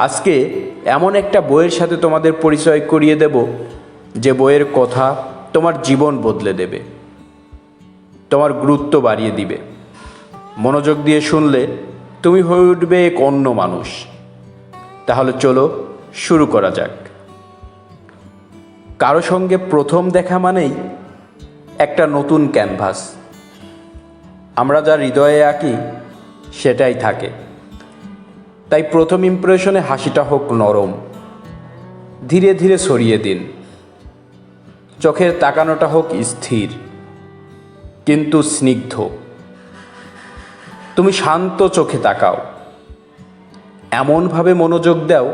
আজকে এমন একটা বইয়ের সাথে তোমাদের পরিচয় করিয়ে দেব, যে বইয়ের কথা তোমার জীবন বদলে দেবে, তোমার গুরুত্ব বাড়িয়ে দিবে। মনোযোগ দিয়ে শুনলে তুমি হয়ে উঠবে এক অন্য মানুষ। তাহলে চলো শুরু করা যাক। কারও সঙ্গে প্রথম দেখা মানেই একটা নতুন ক্যানভাস। আমরা যা হৃদয়ে আঁকি সেটাই থাকে। তাই প্রথম ইমপ্রেশনে হাসিটা হোক নরম। ধীরে ধীরে সরিয়ে দিন। চোখের তাকানোটা হোক স্থির, কিন্তু স্নিগ্ধ। তুমি শান্ত চোখে তাকাও। এমনভাবে মনোযোগ দাও,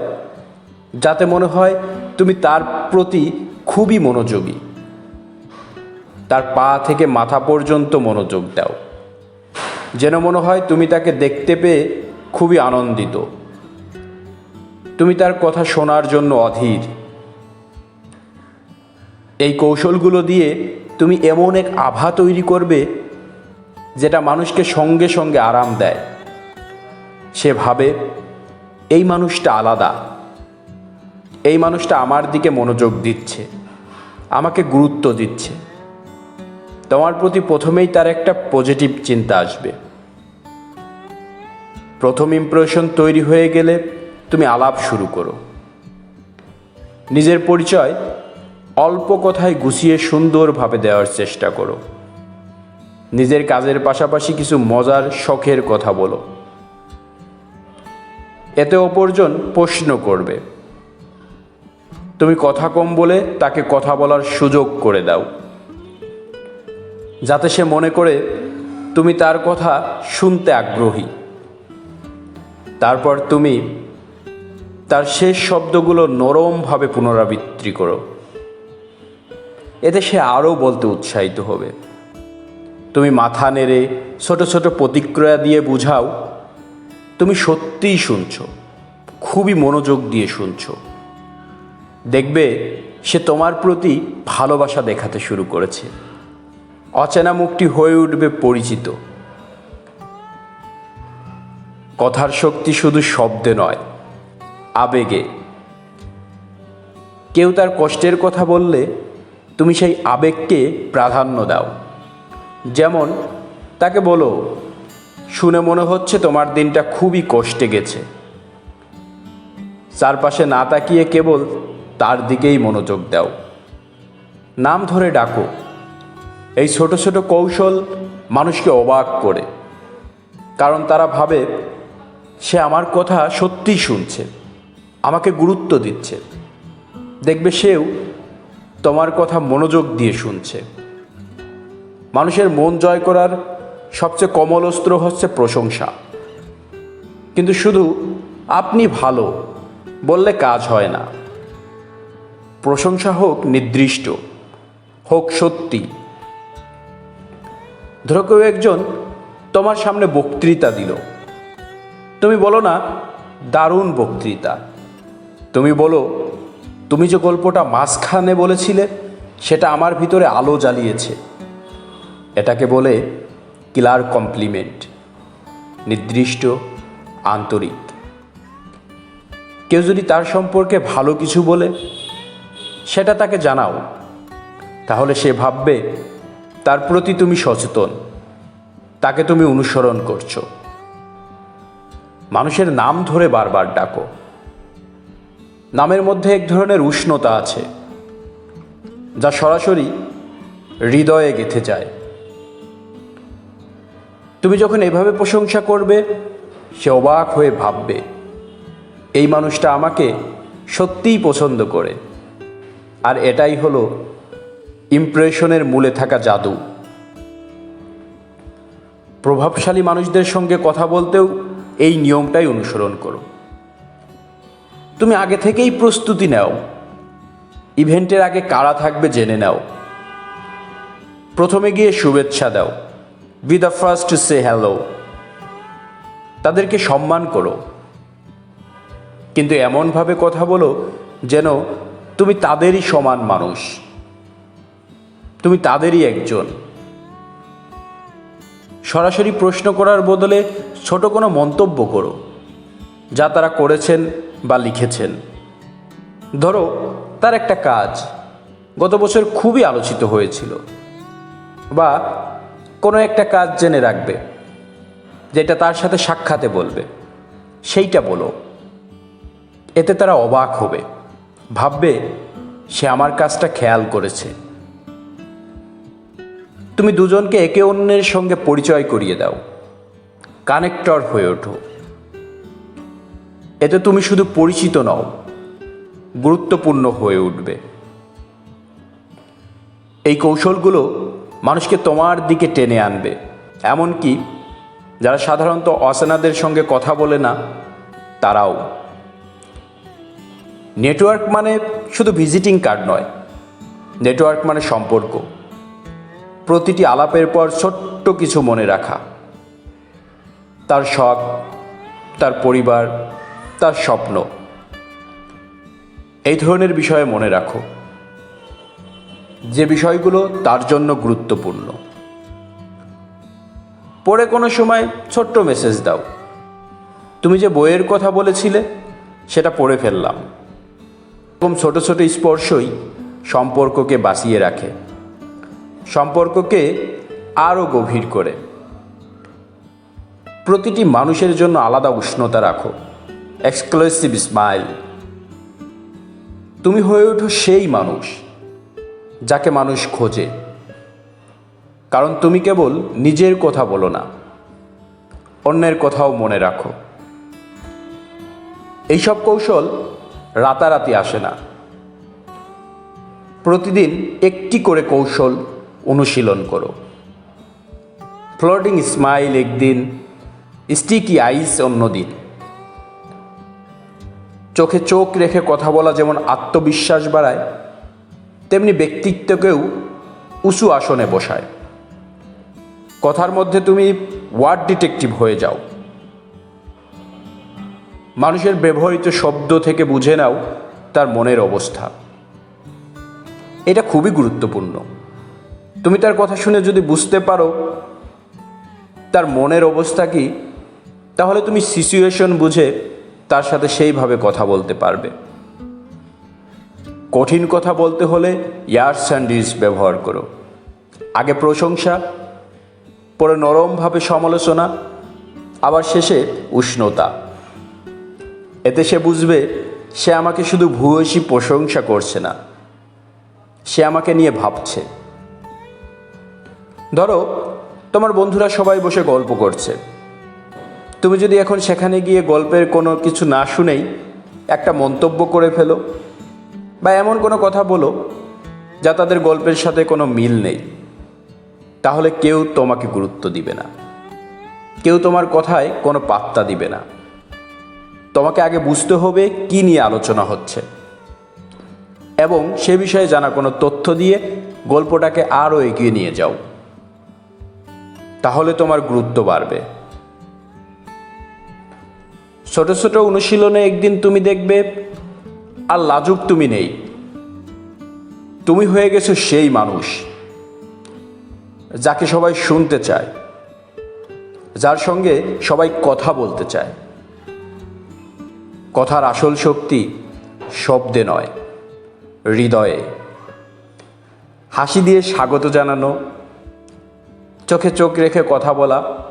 যাতে মনে হয় তুমি তার প্রতি খুবই মনোযোগী। তার পা থেকে মাথা পর্যন্ত মনোযোগ দাও। যেন মনে হয় তুমি তাকে দেখতে পেয়ে খুবই আনন্দিত। তুমি তার কথা শোনার জন্য অধীর। এই কৌশলগুলো দিয়ে তুমি এমন এক আভা তৈরি করবে, যেটা মানুষকে সঙ্গে সঙ্গে আরাম দেয়। সে ভাবে, এই মানুষটা আলাদা। এই মানুষটা আমার দিকে মনোযোগ দিচ্ছে। আমাকে গুরুত্ব দিচ্ছে। তোমার প্রতি প্রথমেই তার একটা পজিটিভ চিন্তা আসবে। প্রথম ইমপ্রেশন তৈরি হয়ে গেলে তুমি আলাপ শুরু করো। নিজের পরিচয় অল্প কথায় গুছিয়ে সুন্দরভাবে দেওয়ার চেষ্টা করো। নিজের কাজের পাশাপাশি কিছু মজার, শখের কথা বলো। এতে অপরজন প্রশ্ন করবে। তুমি কথা কম বলে তাকে কথা বলার সুযোগ করে দাও। যাতে সে মনে করে তুমি তার কথা শুনতে আগ্রহী। তারপর তুমি তার শেষ শব্দগুলো নরমভাবে পুনরাবৃত্তি করো। এতে সে আরও বলতে উৎসাহিত হবে। তুমি মাথা নেড়ে ছোট ছোট প্রতিক্রিয়া দিয়ে বুঝাও, তুমি সত্যিই শুনছো, খুবই মনোযোগ দিয়ে শুনছো। দেখবে সে তোমার প্রতি ভালোবাসা দেখাতে শুরু করেছে। অচেনা মুখটি হয়ে উঠবে পরিচিত। কথার শক্তি শুধু শব্দে নয়, আবেগে। কেউ তার কষ্টের কথা বললে তুমি সেই আবেগকে প্রাধান্য দাও। যেমন তাকে বলো, শুনে মনে হচ্ছে তোমার দিনটা খুবই কষ্টে গেছে। চারপাশে না তাকিয়ে কেবল তার দিকেই মনোযোগ দাও। নাম ধরে ডাকো। এই ছোট ছোট কৌশল মানুষকে অবাক করে, কারণ তারা ভাবে সে আমার কথা সত্যিই শুনছে, আমাকে গুরুত্ব দিচ্ছে। দেখবে সেও তোমার কথা মনোযোগ দিয়ে শুনছে। মানুষের মন জয় করার সবচেয়ে কমল অস্ত্র হচ্ছে প্রশংসা। কিন্তু শুধু আপনি ভালো বললে কাজ হয় না। প্রশংসা হোক নির্দিষ্ট, হোক সত্যি। ধরো কেউ একজন তোমার সামনে বক্তৃতা দিল। তুমি বলো না, দারুণ বক্তৃতা। তুমি বলো, তুমি যে গল্পটা মাঝখানে বলেছিলে, সেটা আমার ভিতরে আলো জ্বালিয়েছে। এটাকে বলে কিলার কমপ্লিমেন্ট, নির্দিষ্ট, আন্তরিক। কেউ যদি তার সম্পর্কে ভালো কিছু বলে, সেটা তাকে জানাও। তাহলে সে ভাববে, তার প্রতি তুমি সচেতন, তাকে তুমি অনুসরণ করছ। মানুষের নাম ধরে বারবার ডাকো। নামের মধ্যে এক ধরনের উষ্ণতা আছে, যা সরাসরি হৃদয়ে গেঁথে যায়। তুমি যখন এভাবে প্রশংসা করবে, সে অবাক হয়ে ভাববে, এই মানুষটা আমাকে সত্যিই পছন্দ করে। আর এটাই হলো ইমপ্রেশনের মূলে থাকা জাদু। প্রভাবশালী মানুষদের সঙ্গে কথা বলতেও এই নিয়মটাই অনুসরণ করো। তুমি আগে থেকেই প্রস্তুতি নাও। ইভেন্টের আগে কারা থাকবে জেনে নাও। প্রথমে গিয়ে শুভেচ্ছা দাও। Be the first to say hello তাদেরকে সম্মান করো। কিন্তু এমনভাবে কথা বলো যেন তুমি তাদেরই সমান মানুষ। তুমি তাদেরই একজন। সরাসরি প্রশ্ন করার বদলে ছোট কোনো মন্তব্য করো, যা তারা করেছেন বা লিখেছেন। ধরো, তার একটা কাজ গত বছর খুবই আলোচিত হয়েছিল, বা কোনো একটা কাজ জেনে রাখবে, যেটা তার সাথে সাক্ষাতে বলবে, সেইটা বলো। এতে তারা অবাক হবে, ভাববে, সে আমার কাজটা খেয়াল করেছে। তুমি দুজনকে একে অন্যের সঙ্গে পরিচয় করিয়ে দাও। কানেক্টর হয়ে ওঠো। এতে তুমি শুধু পরিচিত নও, গুরুত্বপূর্ণ হয়ে উঠবে। এই কৌশলগুলো মানুষকে তোমার দিকে টেনে আনবে। এমনকি যারা সাধারণত অচেনাদের সঙ্গে কথা বলে না, তারাও। নেটওয়ার্ক মানে শুধু ভিজিটিং কার্ড নয়, নেটওয়ার্ক মানে সম্পর্ক। প্রতিটি আলাপের পর ছোট্ট কিছু মনে রাখা। তার শখ, তার পরিবার, তার স্বপ্ন। এই ধরনের বিষয়ে মনে রাখো। যে বিষয়গুলো তার জন্য গুরুত্বপূর্ণ। পরে কোনো সময় ছোট্ট মেসেজ দাও। তুমি যে বইয়ের কথা বলেছিলে, সেটা পড়ে ফেললাম। এরকম ছোট ছোট স্পর্শই সম্পর্ককে বাঁচিয়ে রাখে। সম্পর্ককে আরও গভীর করে। প্রতিটি মানুষের জন্য আলাদা উষ্ণতা রাখো। এক্সক্লুসিভ স্মাইল তুমি হয়ে ওঠো সেই মানুষ যাকে মানুষ খোঁজে। কারণ তুমি কেবল নিজের কথা বলো না, অন্যের কথাও মনে রাখো। এইসব কৌশল রাতারাতি আসে না। প্রতিদিন একটি করে কৌশল অনুশীলন করো। ফ্লোটিং স্মাইল একদিন, স্টিকি আইস অন্যদিন। চোখে চোখ রেখে কথা বলা যেমন আত্মবিশ্বাস বাড়ায়, তেমনি ব্যক্তিত্বকেও উঁচু আসনে বসায়। কথার মধ্যে তুমি ওয়ার্ড ডিটেকটিভ হয়ে যাও। মানুষের ব্যবহৃত শব্দ থেকে বুঝে নাও তার মনের অবস্থা। এটা খুবই গুরুত্বপূর্ণ। তুমি তার কথা শুনে যদি বুঝতে পারো, তার মনের অবস্থা কি, তাহলে তুমি সিচুয়েশন বুঝে তার সাথে সেইভাবে কথা বলতে পারবে। কঠিন কথা বলতে হলে ইয়ার্স অ্যান্ড ইস ব্যবহার করো। আগে প্রশংসা, পরে নরমভাবে সমালোচনা, আবার শেষে উষ্ণতা। এতে সে বুঝবে, সে আমাকে শুধু ভূয়সী প্রশংসা করছে না, সে আমাকে নিয়ে ভাবছে। ধরো, তোমার বন্ধুরা সবাই বসে গল্প করছে। তুমি যদি এখন সেখানে গিয়ে গল্পের কোনো কিছু না শুনেই একটা মন্তব্য করে ফেলো বা এমন কোনো কথা বলো যা তাদের গল্পের সাথে কোনো মিল নেই, তাহলে কেউ তোমাকে গুরুত্ব দিবে না। কেউ তোমার কথায় কোনো পাত্তা দিবে না। তোমাকে আগে বুঝতে হবে কি নিয়ে আলোচনা হচ্ছে এবং সে বিষয়ে জানা কোনো তথ্য দিয়ে গল্পটাকে আরও এগিয়ে নিয়ে যাও। তাহলে তোমার গুরুত্ব বাড়বে। ছোট ছোট অনুশীলনে একদিন তুমি দেখবে, আর লাজুক তুমি নেই। তুমি হয়ে গেছো সেই মানুষ, যাকে সবাই শুনতে চায়, যার সঙ্গে সবাই কথা বলতে চায়। কথার আসল শক্তি শব্দে নয়, হৃদয়ে। হাসি দিয়ে স্বাগত জানানো চোখে চোখ রেখে কথা বলা,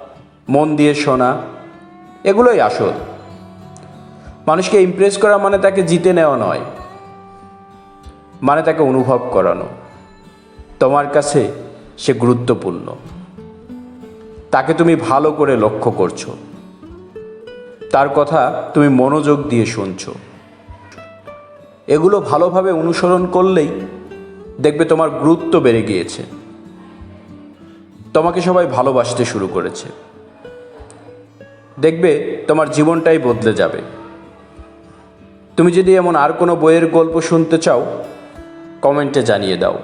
মন দিয়ে শোনা, এগুলোই আসল। মানুষকে ইমপ্রেস করা মানে তাকে জিতে নেওয়া নয় মানে তাকে অনুভব করানো। তোমার কাছে সে গুরুত্বপূর্ণ। তাকে তুমি ভালো করে লক্ষ্য করছ। তার কথা তুমি মনোযোগ দিয়ে শুনছো। এগুলো ভালোভাবে অনুসরণ করলেই দেখবে তোমার গুরুত্ব বেড়ে গিয়েছে। তোমাকে সবাই ভালোবাসতে শুরু করেছে। দেখবে তোমার জীবনটাই বদলে যাবে। তুমি যদি এমন আর কোনো বইয়ের গল্প শুনতে চাও, কমেন্টে জানিয়ে দাও।